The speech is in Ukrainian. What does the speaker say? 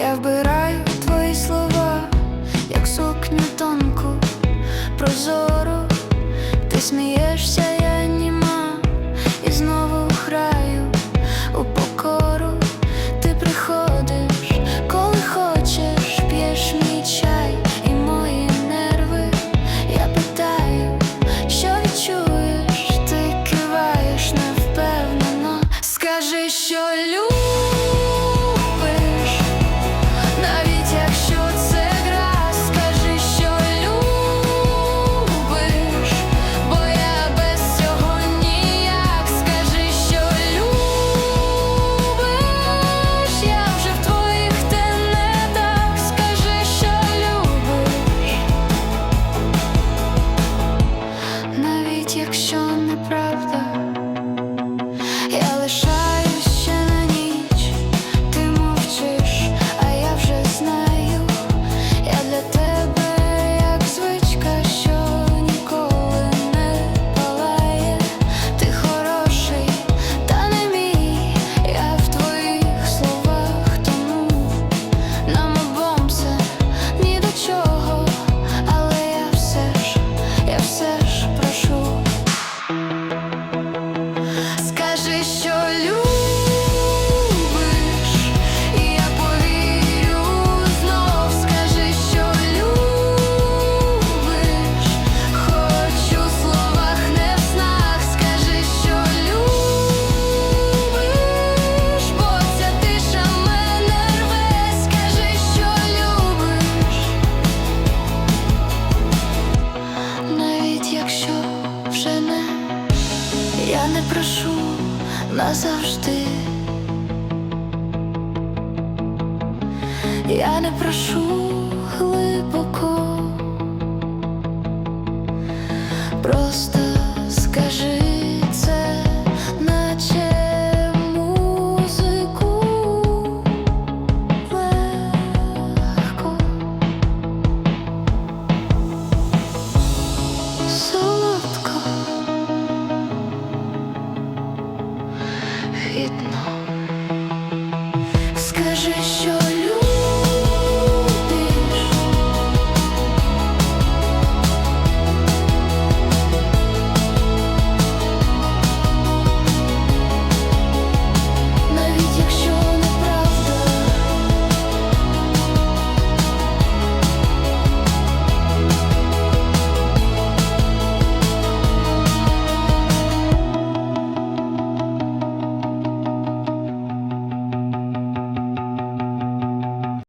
Я вбираю твої слова, як сукню тонку, прозору, ти смієшся, я німа, і знову граю у покору, ти приходиш, коли хочеш, п'єш мій час. dropped не прошу назавжди, я не прошу. jedno.